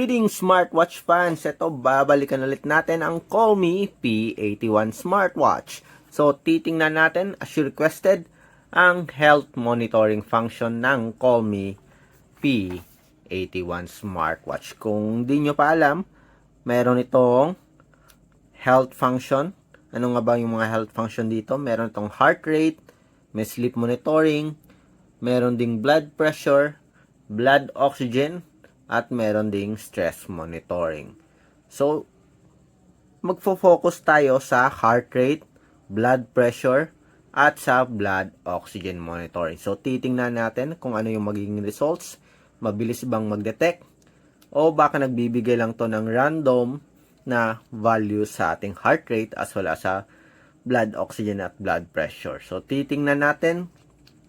Greetings smartwatch fans! Ito, babalikan ulit natin ang Call Me P81 smartwatch. So, titingnan natin, as you requested, ang health monitoring function ng Call Me P81 smartwatch. Kung di nyo pa alam, meron itong health function. Ano nga ba yung mga health function dito? Meron itong heart rate, may sleep monitoring, meron ding blood pressure, blood oxygen, at meron ding stress monitoring. So, magfo-focus tayo sa heart rate, blood pressure, at sa blood oxygen monitoring. So, titingnan natin kung ano yung magiging results. Mabilis bang mag-detect? O baka nagbibigay lang to ng random na value sa ating heart rate as well as sa blood oxygen at blood pressure. So, titingnan natin,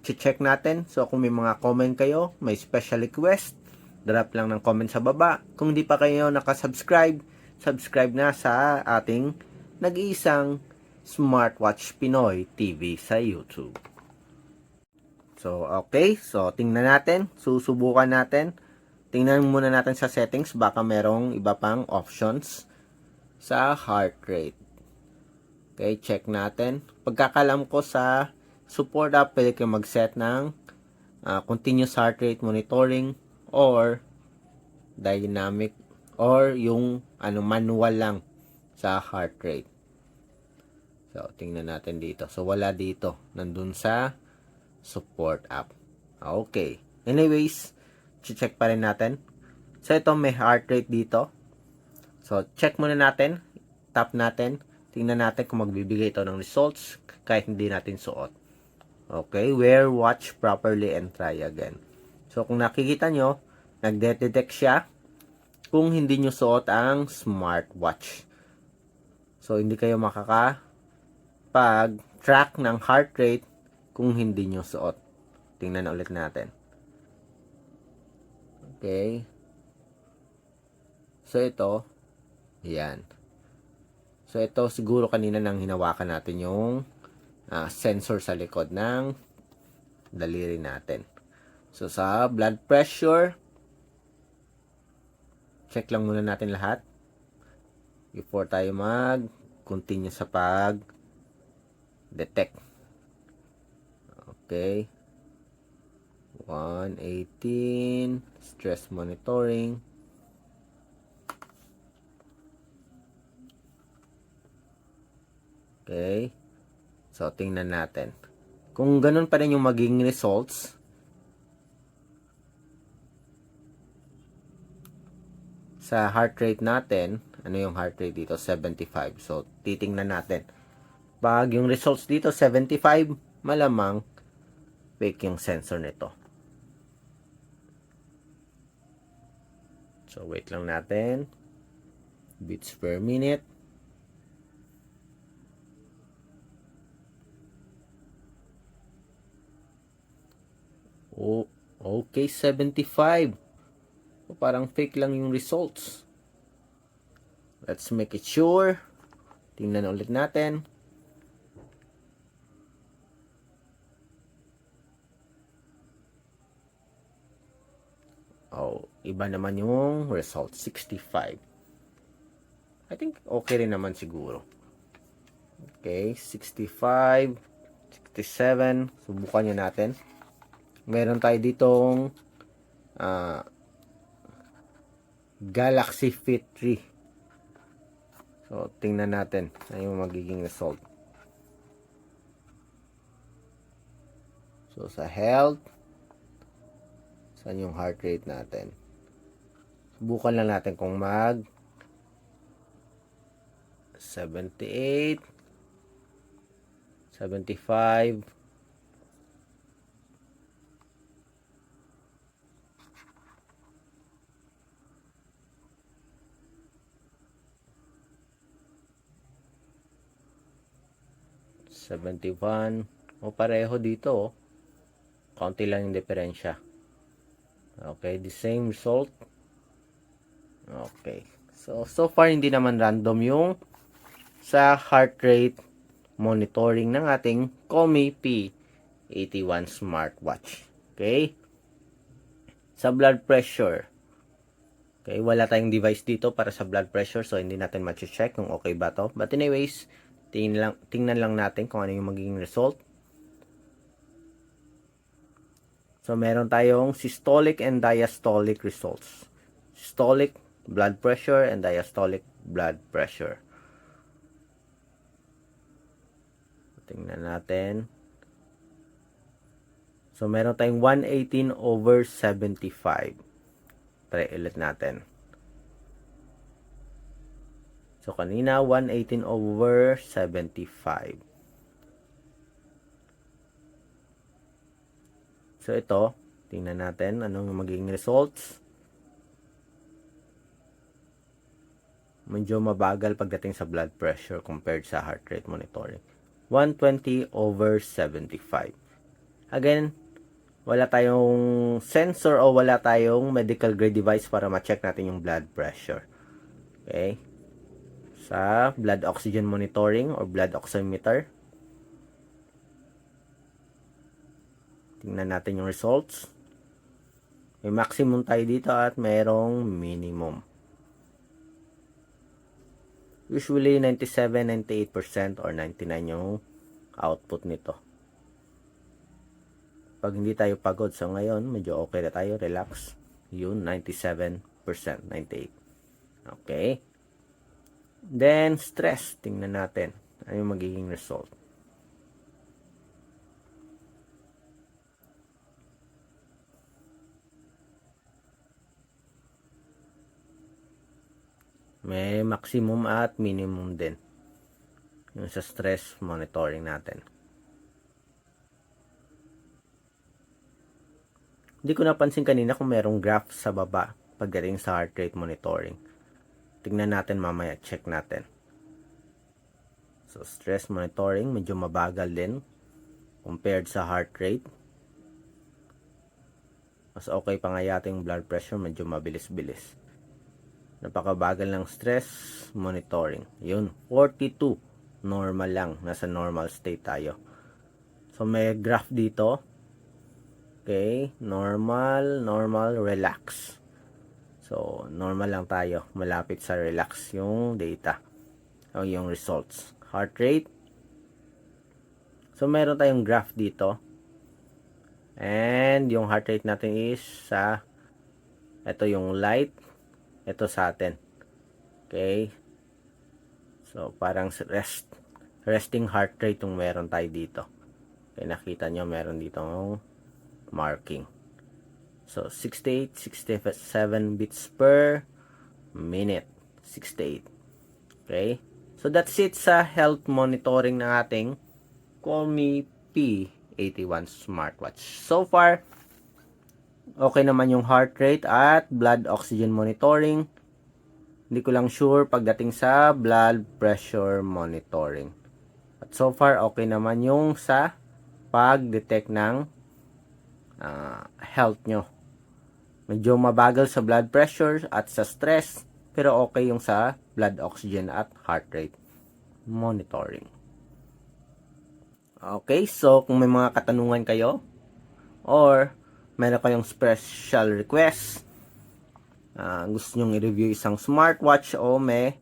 check natin. So, kung may mga comment kayo, may special request, drop lang ng comment sa baba. Kung di pa kayo nakasubscribe, subscribe na sa ating nag-iisang Smartwatch Pinoy TV sa YouTube. So, okay. So, tingnan natin. Susubukan natin. Tingnan muna natin sa settings. Baka merong iba pang options sa heart rate. Okay, check natin. Pagkakalam ko sa support app, pwede kayo mag-set ng uh, continuous heart rate monitoring or dynamic or yung ano manual lang sa heart rate. So, tingnan natin dito. So, wala dito. Nandun sa support app. Okay. Anyways, check pa rin natin. So, ito may heart rate dito. So, check muna natin. Tap natin. Tingnan natin kung magbibigay ito ng results kahit hindi natin suot. Okay. Wear watch properly and try again. So, kung nakikita nyo, nagde-detect siya kung hindi nyo suot ang smartwatch. So, hindi kayo makaka pag-track ng heart rate kung hindi nyo suot. Tingnan na ulit natin. Okay. So, ito. Yan. So, ito siguro kanina nang hinawakan natin yung uh, sensor sa likod ng daliri natin. So, sa blood pressure, check lang muna natin lahat before tayo mag-continue sa pag detect. Okay. 118 stress monitoring. Okay. So, tingnan natin. Kung ganun pa rin yung magiging results, sa heart rate natin, ano yung heart rate dito? 75. So, titingnan natin. Pag yung results dito, 75, malamang fake yung sensor nito. So, wait lang natin. Beats per minute. Oh, okay, 75. Parang fake lang yung results. Let's make it sure. Tingnan ulit natin. Oh, iba naman yung result. 65. I think okay rin naman siguro. Okay, 65, 67. Subukan nyo natin. Meron tayo ditong uh, Galaxy Fit 3. So, tingnan natin ano yung magiging result. So, sa health, saan yung heart rate natin. Subukan lang natin kung mag 78 75 71 o pareho dito oh. Konti lang yung diferensya. Okay, the same result. Okay. So, so far hindi naman random yung sa heart rate monitoring ng ating Comi P81 smartwatch. Okay? Sa blood pressure. Okay, wala tayong device dito para sa blood pressure so hindi natin ma-check kung okay ba to. But anyways, tingnan lang, tingnan lang natin kung ano yung magiging result. So meron tayong systolic and diastolic results. Systolic blood pressure and diastolic blood pressure. Tingnan natin. So meron tayong 118 over 75. Try ulit natin. So, kanina, 118 over 75. So, ito, tingnan natin anong magiging results. Medyo mabagal pagdating sa blood pressure compared sa heart rate monitoring. 120 over 75. Again, wala tayong sensor o wala tayong medical grade device para ma-check natin yung blood pressure. Okay? Sa blood oxygen monitoring or blood oximeter. Tingnan natin yung results. May maximum tayo dito at mayroong minimum. Usually 97, 98% or 99 yung output nito pag hindi tayo pagod. So, ngayon, medyo okay na tayo. Relax. Yun, 97%, 98%. Okay. Then, stress. Tingnan natin. Ano yung magiging result. May maximum at minimum din. Yung sa stress monitoring natin. Hindi ko napansin kanina kung merong graph sa baba pagdating sa heart rate monitoring. Tingnan natin mamaya, check natin. So, stress monitoring, medyo mabagal din compared sa heart rate. Mas okay pa nga yata yung blood pressure, medyo mabilis-bilis. Napakabagal ng stress monitoring. Yun, 42. Normal lang, nasa normal state tayo. So, may graph dito Okay, normal, normal, relax. So, normal lang tayo. Malapit sa relax yung data. O yung results. Heart rate. So, meron tayong graph dito. And, yung heart rate natin is sa ito yung light. Ito sa atin. Okay. So, parang rest. Resting heart rate yung meron tayo dito. Okay, nakita nyo meron dito marking. So, 68, 67 bits per minute. 68. Okay? So, that's it sa health monitoring ng ating Me P81 smartwatch. So far, okay naman yung heart rate at blood oxygen monitoring. Hindi ko lang sure pagdating sa blood pressure monitoring. At so far, okay naman yung sa pag-detect ng uh, health nyo. Medyo mabagal sa blood pressure at sa stress, pero okay yung sa blood oxygen at heart rate monitoring. Okay, so kung may mga katanungan kayo or meron kayong special request, uh, gusto nyong i-review isang smartwatch o may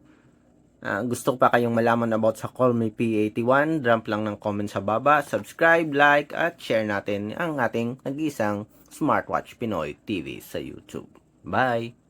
Uh, gusto pa kayong malaman about sa Call Me P81, drop lang ng comment sa baba, subscribe, like, at share natin ang ating nag-isang Smartwatch Pinoy TV sa YouTube. Bye!